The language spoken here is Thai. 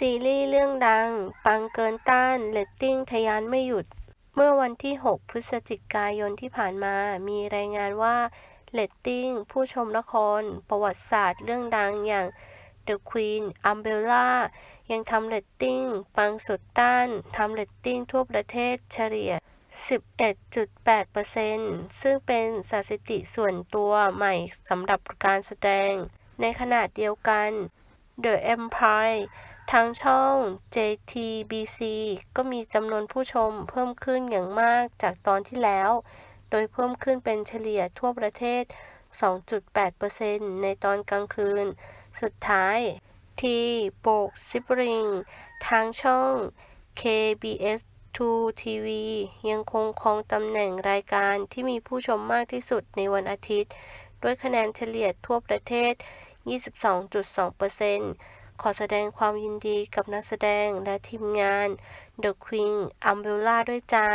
ซีรีส์เรื่องดัง ปังเกินต้านเรตติ้งทะยานไม่หยุด เมื่อวันที่ 6 พฤศจิกายนที่ผ่านมา มีรายงานว่าเรตติ้งผู้ชมละคร ประวัติศาสตร์เรื่องดังอย่าง The Queen Umbrella ยังทำเรตติ้ง ปังสุดต้านทำเรตติ้งทั่วประเทศเฉลี่ย 11.8%ซึ่งเป็นสถิติส่วนตัวใหม่สำหรับการแสดง ในขณะเดียวกัน The Empire ทางช่อง JTBC ก็มีจำนวนผู้ชมเพิ่มขึ้นอย่างมากจากตอนที่แล้ว โดยเพิ่มขึ้นเป็นเฉลี่ยทั่วประเทศ 2.8%ในตอนกลางคืน สุดท้าย ที่โบกซิบริง ทางช่อง KBS 2 TV ยังคงครองตำแหน่งรายการที่มีผู้ชมมากที่สุดในวันอาทิตย์ ด้วยคะแนนเฉลี่ยทั่วประเทศ 22.2% ขอแสดงความยินดีกับนักแสดงและทีมงาน The Queen Umbrella ด้วยจ้า